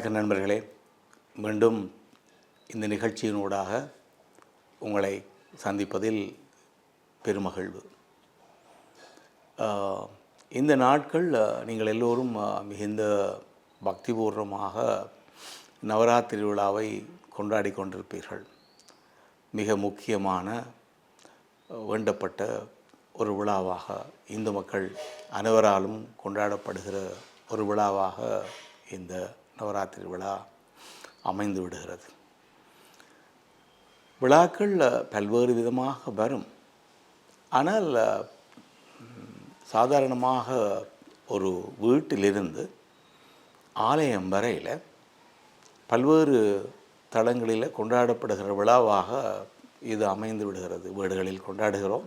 வணக்கம் நண்பர்களே மீண்டும் இந்த நிகழ்ச்சியினூடாக உங்களை சந்திப்பதில் பெருமகிழ்வு. இந்த நாட்கள் நீங்கள் எல்லோரும் மிகுந்த பக்திபூர்வமாக நவராத்திரி விழாவை கொண்டாடி கொண்டிருப்பீர்கள். மிக முக்கியமான வேண்டப்பட்ட ஒரு விழாவாக இந்து மக்கள் அனைவராலும் கொண்டாடப்படுகிற ஒரு விழாவாக இந்த நவராத்திரி விழா அமைந்து விடுகிறது. விழாக்கள் பல்வேறு விதமாக வரும். ஆனால் சாதாரணமாக ஒரு வீட்டிலிருந்து ஆலயம் வரையில் பல்வேறு தளங்களில் கொண்டாடப்படுகிற விழாவாக இது அமைந்து விடுகிறது. வீடுகளில் கொண்டாடுகிறோம்.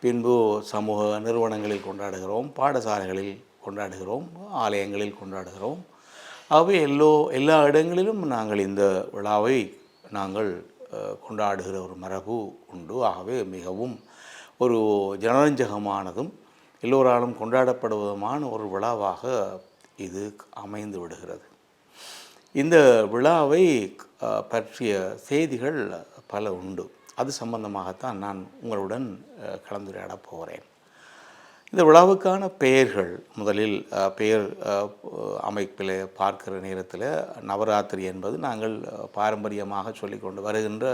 பின்பு சமூக நிறுவனங்களில் கொண்டாடுகிறோம். பாடசாலைகளில் கொண்டாடுகிறோம். ஆலயங்களில் கொண்டாடுகிறோம். ஆகவே எல்லோ எல்லா இடங்களிலும் நாங்கள் இந்த விழாவை நாங்கள் கொண்டாடுகிற ஒரு மரபு உண்டு. ஆகவே மிகவும் ஒரு ஜனரஞ்சகமானதும் எல்லோராலும் கொண்டாடப்படுவதுமான ஒரு விழாவாக இது அமைந்து விடுகிறது. இந்த விழாவை பற்றிய செய்திகள் பல உண்டு. அது சம்பந்தமாகத்தான் நான் உங்களுடன் கலந்துரையாடப் போகிறேன். இந்த விழாவுக்கான பெயர்கள் முதலில் பெயர் அமைப்பில் பார்க்கிற நேரத்தில் நவராத்திரி என்பது நாங்கள் பாரம்பரியமாக சொல்லிக்கொண்டு வருகின்ற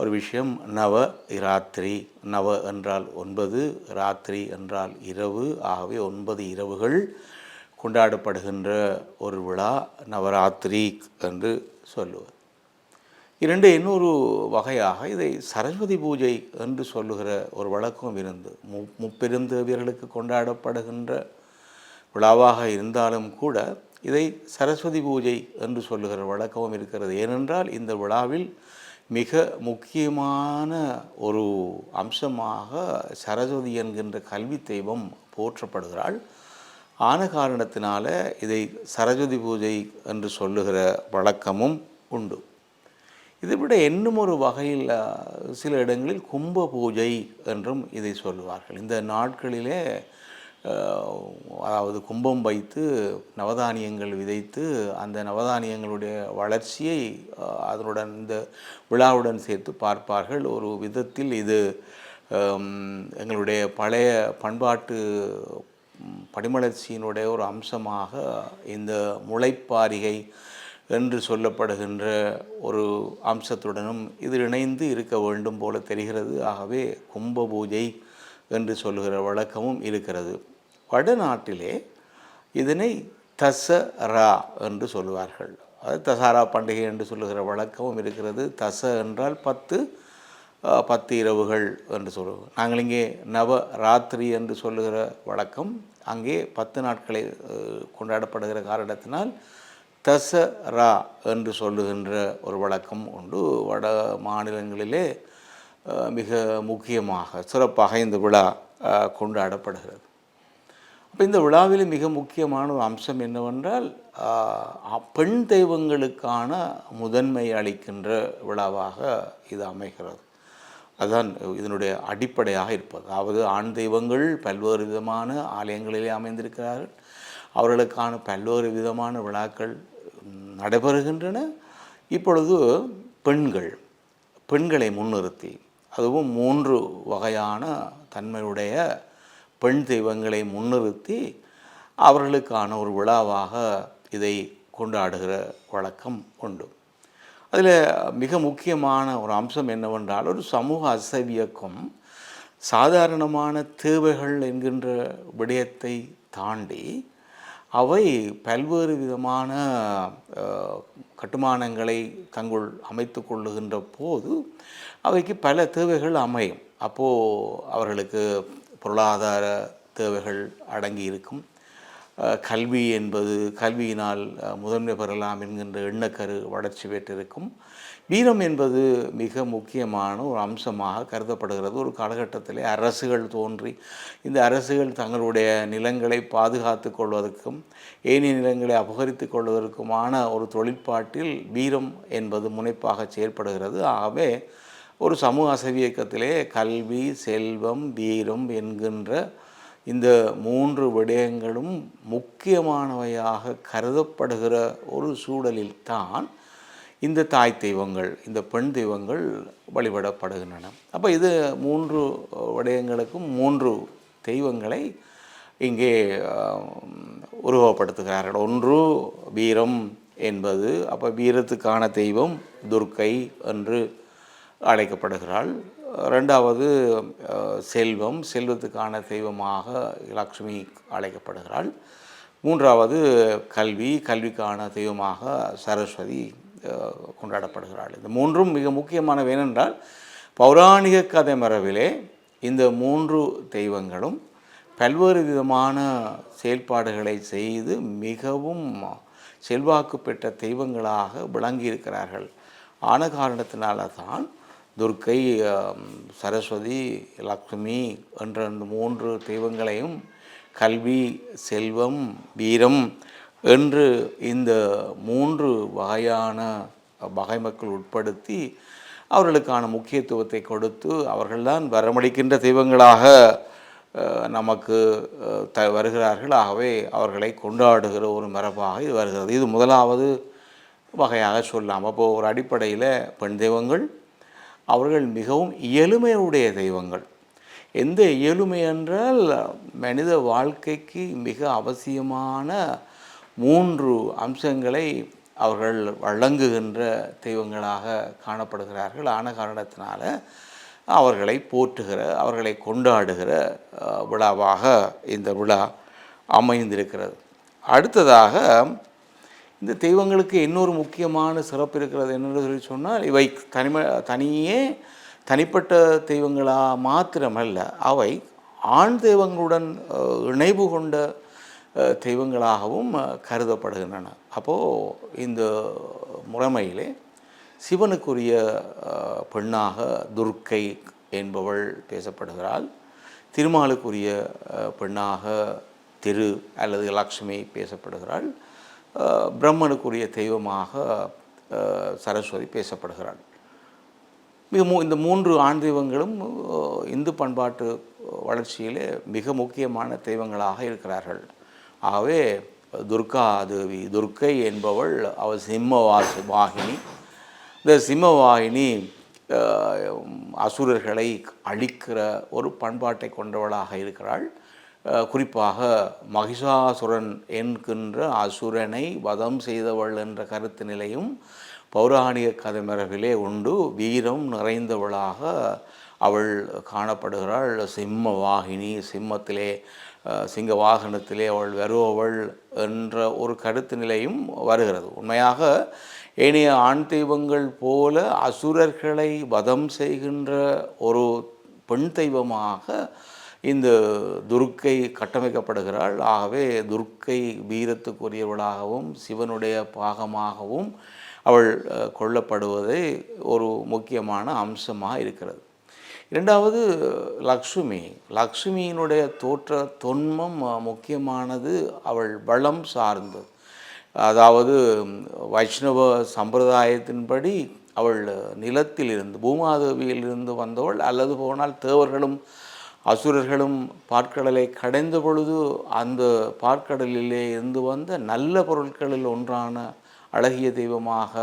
ஒரு விஷயம். நவ இராத்திரி. நவ என்றால் ஒன்பது ராத்திரி என்றால் இரவு. ஆகவே ஒன்பது இரவுகள் கொண்டாடப்படுகின்ற ஒரு விழா நவராத்திரி என்று சொல்லுவது இரண்டு இன்னொரு வகையாக இதை சரஸ்வதி பூஜை என்று சொல்லுகிற ஒரு வழக்கம் இருந்து மு முப்பெருந்தேவியர்களுக்கு கொண்டாடப்படுகின்ற விழாவாக இருந்தாலும் கூட இதை சரஸ்வதி பூஜை என்று சொல்லுகிற வழக்கமும் இருக்கிறது. ஏனென்றால் இந்த விழாவில் மிக முக்கியமான ஒரு அம்சமாக சரஸ்வதி என்கின்ற கல்வி தெய்வம் போற்றப்படுகிறாள். ஆன காரணத்தினால இதை சரஸ்வதி பூஜை என்று சொல்லுகிற வழக்கமும் உண்டு. இதை விட இன்னும் ஒரு வகையில் சில இடங்களில் கும்ப பூஜை என்றும் இதை சொல்லுவார்கள். இந்த நாட்களிலே அதாவது கும்பம் வைத்து நவதானியங்கள் விதைத்து அந்த நவதானியங்களுடைய வளர்ச்சியை அதனுடன் இந்த விழாவுடன் சேர்த்து பார்ப்பார்கள். ஒரு விதத்தில் இது எங்களுடைய பழைய பண்பாட்டு படிமலர்ச்சியினுடைய ஒரு அம்சமாக இந்த முளைப்பாரிகை என்று சொல்லப்படுகின்ற ஒரு அம்சத்துடனும் இது இணைந்து இருக்க வேண்டும் போல தெரிகிறது. ஆகவே கும்ப பூஜை என்று சொல்லுகிற வழக்கமும் இருக்கிறது. வடநாட்டிலே இதனை தசரா என்று சொல்லுவார்கள் அது தசாரா பண்டிகை என்று சொல்லுகிற வழக்கமும் இருக்கிறது. தச என்றால் பத்து பத்து இரவுகள் என்று சொல்லுவோம். நாங்கள் இங்கே நவ ராத்திரி என்று சொல்லுகிற வழக்கம் அங்கே பத்து நாட்களை கொண்டாடப்படுகிற காரணத்தினால் தசரா என்று சொல்லுகின்ற ஒரு வழக்கம் உண்டு. வட மாநிலங்களிலே மிக முக்கியமாக சிறப்பாக இந்த விழா கொண்டாடப்படுகிறது. அப்போ இந்த விழாவில் மிக முக்கியமான ஒரு அம்சம் என்னவென்றால் பெண் தெய்வங்களுக்கான முதன்மை அளிக்கின்ற விழாவாக இது அமைகிறது. அதுதான் இதனுடைய அடிப்படையாக இருப்பது. அதாவது ஆண் தெய்வங்கள் பல்வேறு விதமான ஆலயங்களிலே அமைந்திருக்கிறார்கள். அவர்களுக்கான பல்வேறு விதமான விழாக்கள் நடைபெறுகின்றன. இப்பொழுது பெண்கள் பெண்களை முன்னிறுத்தி அதுவும் மூன்று வகையான தன்மையுடைய பெண் தெய்வங்களை முன்னிறுத்தி அவர்களுக்கான ஒரு விழாவாக இதை கொண்டாடுகிற வழக்கம் உண்டு. அதில் மிக முக்கியமான ஒரு அம்சம் என்னவென்றால் ஒரு சமூக அசவியக்கம் சாதாரணமான தேவைகள் என்கின்ற விடயத்தை தாண்டி அவை பல்வேறு விதமான கட்டுமானங்களை தங்கள் அமைத்து கொள்ளுகின்ற போது அவைக்கு பல தேவைகள் அமையும். அப்போது அவர்களுக்கு பொருளாதார தேவைகள் அடங்கி இருக்கும். கல்வி என்பது கல்வியினால் முதன்மை பெறலாம் என்கின்ற எண்ணக்கரு வளர்ச்சி பெற்றிருக்கும். வீரம் என்பது மிக முக்கியமான ஒரு அம்சமாக கருதப்படுகிறது. ஒரு காலகட்டத்தில் அரசுகள் தோன்றி இந்த அரசுகள் தங்களுடைய நிலங்களை பாதுகாத்து கொள்வதற்கும் ஏனைய நிலங்களை அபகரித்து கொள்வதற்குமான ஒரு தொழிற்பாட்டில் வீரம் என்பது முனைப்பாக செயல்படுகிறது. ஆகவே ஒரு சமூக அசவி இயக்கத்திலே கல்வி செல்வம் வீரம் என்கின்ற இந்த மூன்று விடயங்களும் முக்கியமானவையாக கருதப்படுகிற ஒரு சூழலில் தான் இந்த தாய் தெய்வங்கள் இந்த பெண் தெய்வங்கள் வழிபடப்படுகின்றன. அப்போ இது மூன்று விடயங்களுக்கும் மூன்று தெய்வங்களை இங்கே உருவப்படுத்துகிறார்கள் ஒன்று வீரம் என்பது அப்போ வீரத்துக்கான தெய்வம் துர்க்கை என்று அழைக்கப்படுகிறாள். ரெண்டாவது செல்வம் செல்வத்துக்கான தெய்வமாக லக்ஷ்மி அழைக்கப்படுகிறாள். மூன்றாவது கல்வி கல்விக்கான தெய்வமாக சரஸ்வதி கொண்டாடப்படுகிறாள். இந்த மூன்றும் மிக முக்கியமானவை ஏனென்றால் பௌராணிக கதை மரபிலே இந்த மூன்று தெய்வங்களும் பல்வேறு விதமான செயல்பாடுகளை செய்து மிகவும் செல்வாக்கு பெற்ற தெய்வங்களாக விளங்கியிருக்கிறார்கள். ஆன காரணத்தினால தான் துர்க்கை சரஸ்வதி லக்ஷ்மி என்ற மூன்று தெய்வங்களையும் கல்வி செல்வம் வீரம் என்று இந்த மூன்று வகையான வகை மக்கள் உட்படுத்தி அவர்களுக்கான முக்கியத்துவத்தை கொடுத்து அவர்கள்தான் வரமளிக்கின்ற தெய்வங்களாக நமக்கு த வருகிறார்கள். ஆகவே அவர்களை கொண்டாடுகிற ஒரு மரபாக இது வருகிறது. இது முதலாவது வகையாக சொல்லலாம் அப்போது ஒரு அடிப்படையில் பெண் தெய்வங்கள் அவர்கள் மிகவும் இயலுமையுடைய தெய்வங்கள். எந்த இயலுமை என்றால் மனித வாழ்க்கைக்கு மிக அவசியமான மூன்று அம்சங்களை அவர்கள் வழங்குகின்ற தெய்வங்களாக காணப்படுகிறார்கள். ஆன காரணத்தினால அவர்களை போற்றுகிற அவர்களை கொண்டாடுகிற விழாவாக இந்த விழா அமைந்திருக்கிறது. அடுத்ததாக இந்த தெய்வங்களுக்கு இன்னொரு முக்கியமான சிறப்பு இருக்கிறது என்னென்னு சொல்லி சொன்னால் இவை தனிம தனியே தனிப்பட்ட தெய்வங்களாக மாத்திரமல்ல அவை ஆண் தெய்வங்களுடன் இணைவு கொண்ட தெய்வங்களாகவும் கருதப்படுகின்றன. அப்போது இந்த முறைமையிலே சிவனுக்குரிய பெண்ணாக துர்க்கை என்பவள் பேசப்படுகிறாள். திருமாலுக்குரிய பெண்ணாக திரு அல்லது லக்ஷ்மி பேசப்படுகிறாள். பிரம்மனுக்குரிய தெய்வமாக சரஸ்வதி பேசப்படுகிறாள். மிக மூ இந்த மூன்று ஆண் தெய்வங்களும் இந்து பண்பாட்டு வளர்ச்சியிலே மிக முக்கியமான தெய்வங்களாக இருக்கிறார்கள். ஆகவே துர்காதேவி துர்க்கை என்பவள் அவள் சிம்மவாசு வாகினி. இந்த சிம்மவாகினி அசுரர்களை அழிக்கிற ஒரு பண்பாட்டை கொண்டவளாக இருக்கிறாள். குறிப்பாக மகிஷாசுரன் என்கின்ற அசுரனை வதம் செய்தவள் என்ற கருத்து நிலையும் பௌராணிக கதைமரபிலே உண்டு. வீரம் நிறைந்தவளாக அவள் காணப்படுகிறாள். சிம்ம வாகினி சிம்மத்திலே சிங்க வாகனத்திலே அவள் வருபவள் என்ற ஒரு கருத்து நிலையும் வருகிறது. உண்மையாக ஏனைய ஆண் தெய்வங்கள் போல அசுரர்களை வதம் செய்கின்ற ஒரு பெண் தெய்வமாக இந்த துர்க்கை கட்டமைக்கப்படுகிறாள். ஆகவே துர்க்கை வீரத்துக்குரியவளாகவும் சிவனுடைய பாகமாகவும் அவள் கொல்லப்படுவதை ஒரு முக்கியமான அம்சமாக இருக்கிறது. இரண்டாவது லக்ஷ்மி. லக்ஷ்மியினுடைய தோற்ற தொன்மம் முக்கியமானது அவள் வளம் சார்ந்தது. அதாவது வைஷ்ணவ சம்பிரதாயத்தின்படி அவள் நிலத்தில் இருந்து பூமாதேவியிலிருந்து வந்தவள் அல்லது போனால் தேவர்களும் அசுரர்களும் பாற்கடலை கடைந்த பொழுது அந்த பாற்கடலிலே இருந்து வந்த நல்ல பொருட்களில் ஒன்றான அழகிய தெய்வமாக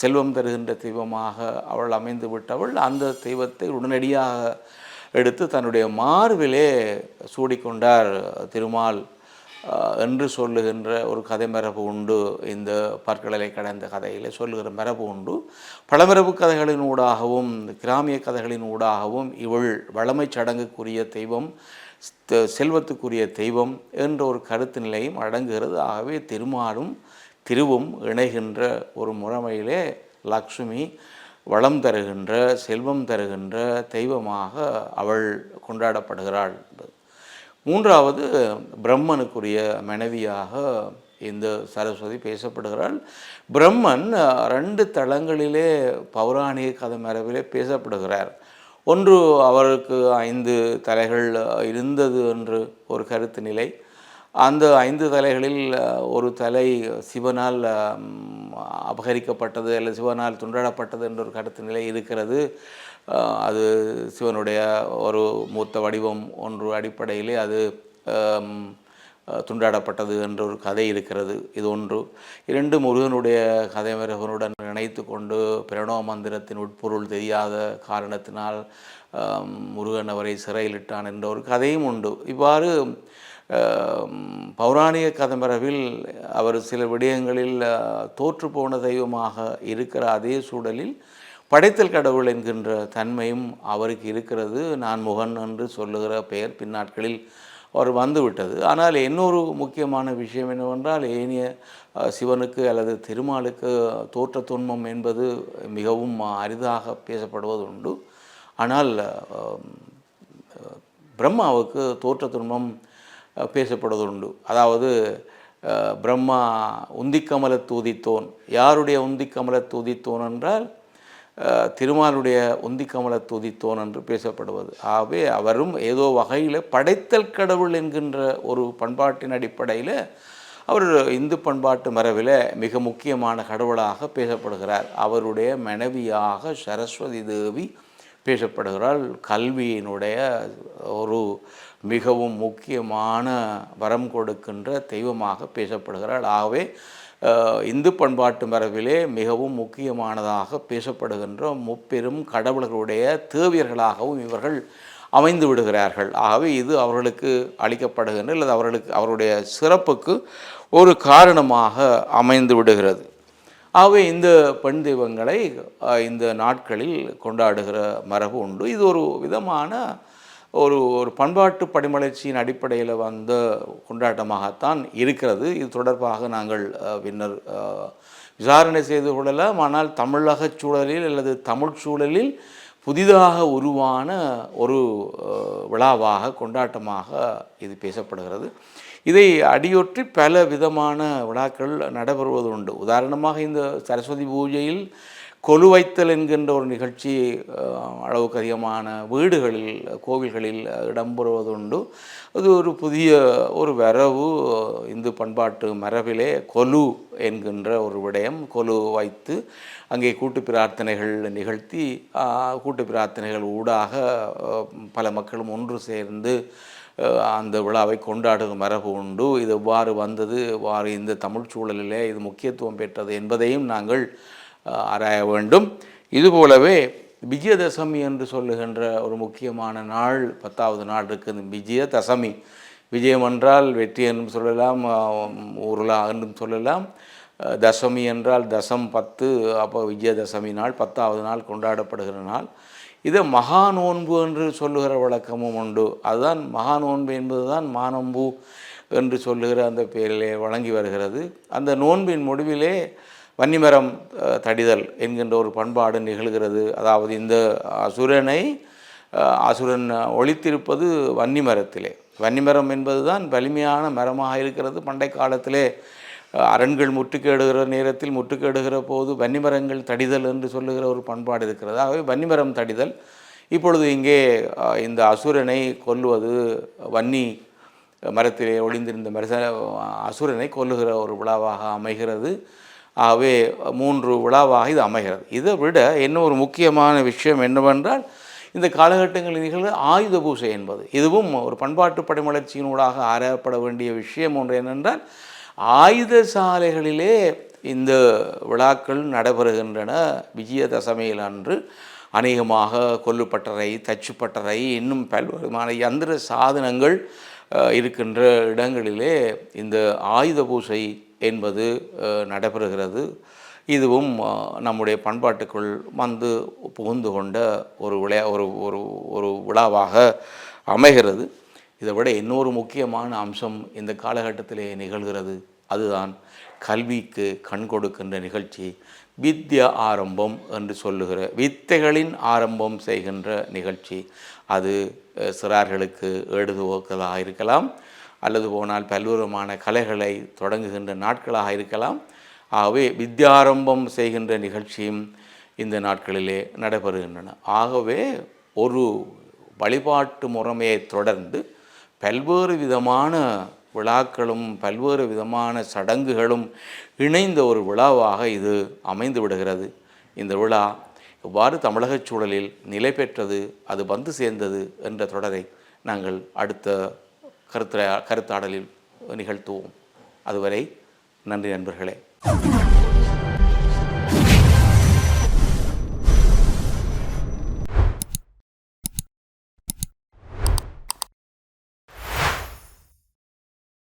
செல்வம் தருகின்ற தெய்வமாக அவள் அமைந்து விட்டவள் அந்த தெய்வத்தை உடனடியாக எடுத்து தன்னுடைய மார்பிலே சூடிக்கொண்டார். திருமால் என்று சொல்லுகின்ற ஒரு கதை மரபு உண்டு. இந்த பற்கடலை கடந்த கதையில் சொல்லுகிற மரபு உண்டு. பழமரபு கதைகளின் ஊடாகவும் கிராமிய கதைகளின் ஊடாகவும் இவள் வளமை சடங்குக்குரிய தெய்வம் செல்வத்துக்குரிய தெய்வம் என்ற ஒரு கருத்து நிலையும் அடங்குகிறது. ஆகவே திருமாலும் திருவும் இணைகின்ற ஒரு முறைமையிலே லக்ஷ்மி வளம் தருகின்ற செல்வம் தருகின்ற தெய்வமாக அவள் கொண்டாடப்படுகிறாள் மூன்றாவது பிரம்மனுக்குரிய மனைவியாக இந்த சரஸ்வதி பேசப்படுகிறாள். பிரம்மன் ரெண்டு தளங்களிலே பௌராணிக கதை மரபிலே பேசப்படுகிறார். ஒன்று அவருக்கு ஐந்து தலைகள் இருந்தது என்று ஒரு கருத்து நிலை. அந்த ஐந்து தலைகளில் ஒரு தலை சிவனால் அபகரிக்கப்பட்டது அல்லது சிவனால் துண்டாடப்பட்டது என்ற ஒரு கருத்து நிலை இருக்கிறது. அது சிவனுடைய ஒரு மூத்த வடிவம் ஒன்று அடிப்படையிலே அது துண்டாடப்பட்டது என்ற ஒரு கதை இருக்கிறது. இது ஒன்று. இரண்டு முருகனுடைய கதைமரகனுடன் இணைத்து கொண்டு பிரணவ மந்திரத்தின் உட்பொருள் தெரியாத காரணத்தினால் முருகன் அவரை சிறையிலிட்டான் என்ற ஒரு கதையும் உண்டு. இவ்வாறு பௌராணிக கதம்பரவில் அவர் சில விடயங்களில் தோற்று போன தெய்வமாக இருக்கிற அதே சூழலில் படைத்தல் கடவுள் என்கின்ற தன்மையும் அவருக்கு இருக்கிறது. நான் முகன் என்று சொல்லுகிற பெயர் பின்னாட்களில் அவர் வந்துவிட்டது. ஆனால் இன்னொரு முக்கியமான விஷயம் என்னவென்றால் ஏனைய சிவனுக்கு அல்லது திருமாலுக்கு தோற்ற துன்பம் என்பது மிகவும் அரிதாக பேசப்படுவது உண்டு ஆனால் பிரம்மாவுக்கு தோற்ற துன்பம் பேசப்படுவதுண்டு. அதாவது பிரம்மா உந்திக்கமல தூதித்தோன். யாருடைய உந்திக்கமல தூதித்தோன் என்றால் திருமாலுடைய உந்திக்கமல தூதித்தோன் என்று பேசப்படுவது. ஆகவே அவரும் ஏதோ வகையில் படைத்தல் கடவுள் என்கின்ற ஒரு பண்பாட்டின் அடிப்படையில் அவர் இந்து பண்பாட்டு மரபில் மிக முக்கியமான கடவுளாக பேசப்படுகிறார். அவருடைய மனைவியாக சரஸ்வதி தேவி பேசப்படுகிறாள். கல்வியினுடைய ஒரு மிகவும் முக்கியமான வரம் கொடுக்கின்ற தெய்வமாக பேசப்படுகிறாள். ஆகவே இந்து பண்பாட்டு மரபிலே மிகவும் முக்கியமானதாக பேசப்படுகின்ற முப்பெரும் கடவுள்களுடைய தேவியர்களாகவும் இவர்கள் அமைந்து விடுகிறார்கள். ஆகவே இது அவர்களுக்கு அளிக்கப்படுகின்ற அல்லது அவர்களுக்கு அவருடைய சிறப்புக்கு ஒரு காரணமாக அமைந்து விடுகிறது. ஆகவே இந்த பெண் தெய்வங்களை இந்த நாட்களில் கொண்டாடுகிற மரபு உண்டு. இது ஒரு விதமான ஒரு ஒரு பண்பாட்டு படிமலர்ச்சியின் அடிப்படையில் வந்த கொண்டாட்டமாகத்தான் இருக்கிறது. இது தொடர்பாக நாங்கள் பின்னர் விசாரணை செய்து கொள்ளலாம். ஆனால் தமிழகச் சூழலில் அல்லது தமிழ் சூழலில் புதிதாக உருவான ஒரு விழாவாக கொண்டாட்டமாக இது பேசப்படுகிறது. இதை அடியொற்றி பல விதமான விழாக்கள் நடைபெறுவது உண்டு உதாரணமாக இந்த சரஸ்வதி பூஜையில் கொலு வைத்தல் என்கின்ற ஒரு நிகழ்ச்சி அளவுக்கு அதிகமான வீடுகளில் கோவில்களில் இடம்பெறுவது உண்டு அது ஒரு புதிய ஒரு வரவு இந்து பண்பாட்டு மரபிலே கொலு என்கின்ற ஒரு விடயம். கொலு வைத்து அங்கே கூட்டு பிரார்த்தனைகள் நிகழ்த்தி கூட்டு பிரார்த்தனைகள் ஊடாக பல மக்களும் ஒன்று சேர்ந்து அந்த விழாவை கொண்டாடும் மரபு உண்டு. இது எவ்வாறு வந்தது? வாறு இந்த தமிழ் சூழலிலே இது முக்கியத்துவம் பெற்றது என்பதையும் நாங்கள் ஆராய வேண்டும். இதுபோலவே விஜயதசமி என்று சொல்லுகின்ற ஒரு முக்கியமான நாள் பத்தாவது நாள் இருக்குது. விஜயதசமி. விஜயம் என்றால் வெற்றி என்றும் சொல்லலாம் ஊருலா என்றும் சொல்லலாம். தசமி என்றால் தசம் பத்து அப்போ விஜயதசமி நாள் பத்தாவது நாள் கொண்டாடப்படுகிற நாள். இது மகா நோன்பு என்று சொல்லுகிற வழக்கமும் உண்டு. அதுதான் மகா நோன்பு என்பதுதான் மானம்பு என்று சொல்லுகிற அந்த பெயரிலே வழங்கி வருகிறது. அந்த நோன்பின் முடிவிலே வன்னிமரம் தடிதல் என்கின்ற ஒரு பண்பாடு நிகழ்கிறது. அதாவது இந்த அசுரனை அசுரன் ஒழித்திருப்பது வன்னிமரத்திலே. வன்னிமரம் என்பதுதான் வலிமையான மரமாக இருக்கிறது. பண்டை காலத்திலே அரண்கள் முட்டுக்கேடுகிற நேரத்தில் முட்டுக்கேடுகிற போது வன்னிமரங்கள் தடிதல் என்று சொல்லுகிற ஒரு பண்பாடு இருக்கிறது. ஆகவே வன்னிமரம் தடிதல். இப்பொழுது இங்கே இந்த அசுரனை கொல்லுவது வன்னி மரத்திலே ஒளிந்திருந்த மரச அசுரனை கொல்லுகிற ஒரு விழாவாக அமைகிறது. ஆகவே மூன்று விழாவாக இது அமைகிறது. இதை விட என்ன ஒரு முக்கியமான விஷயம் என்னவென்றால் இந்த காலகட்டங்களில் நிகழ்வு ஆயுத பூசை என்பது. இதுவும் ஒரு பண்பாட்டு படிமலர்ச்சியினூடாக ஆராயப்பட வேண்டிய விஷயம் ஒன்று என்னென்றால் ஆயுத சாலைகளிலே இந்த விழாக்கள் நடைபெறுகின்றன. விஜயதசமியில் அன்று அநேகமாக கொல்லுப்பட்டறை தச்சுப்பட்டறை இன்னும் பல்வேறுமான யந்திர சாதனங்கள் இருக்கின்ற இடங்களிலே இந்த ஆயுத பூசை என்பது நடைபெறுகிறது. இதுவும் நம்முடைய பண்பாட்டுக்குள் வந்து புகுந்து கொண்ட ஒரு விளையா ஒரு ஒரு ஒரு விழாவாக அமைகிறது. இதை விட இன்னொரு முக்கியமான அம்சம் இந்த காலகட்டத்திலே நிகழ்கிறது. அதுதான் கல்விக்கு கண் கொடுக்கின்ற நிகழ்ச்சி வித்யா ஆரம்பம் என்று சொல்லுகிற வித்தைகளின் ஆரம்பம் செய்கின்ற நிகழ்ச்சி. அது சிறார்களுக்கு ஏடுதுவோக்கதாக இருக்கலாம் அல்லது போனால் பல்வேறுமான கலைகளை தொடங்குகின்ற நாட்களாக இருக்கலாம். ஆகவே வித்யாரம்பம் செய்கின்ற நிகழ்ச்சியும் இந்த நாட்களிலே நடைபெறுகின்றன. ஆகவே ஒரு வழிபாட்டு முறைமையை தொடர்ந்து பல்வேறு விதமான விழாக்களும் பல்வேறு விதமான சடங்குகளும் இணைந்த ஒரு விழாவாக இது அமைந்து விடுகிறது. இந்த விழா எவ்வாறு தமிழகச் சூழலில் நிலை பெற்றது அது வந்து சேர்ந்தது என்ற தொடரை நாங்கள் அடுத்த கருத்த கருத்தாடலில் நிகழ்த்துவோம். அதுவரை நன்றி நண்பர்களே.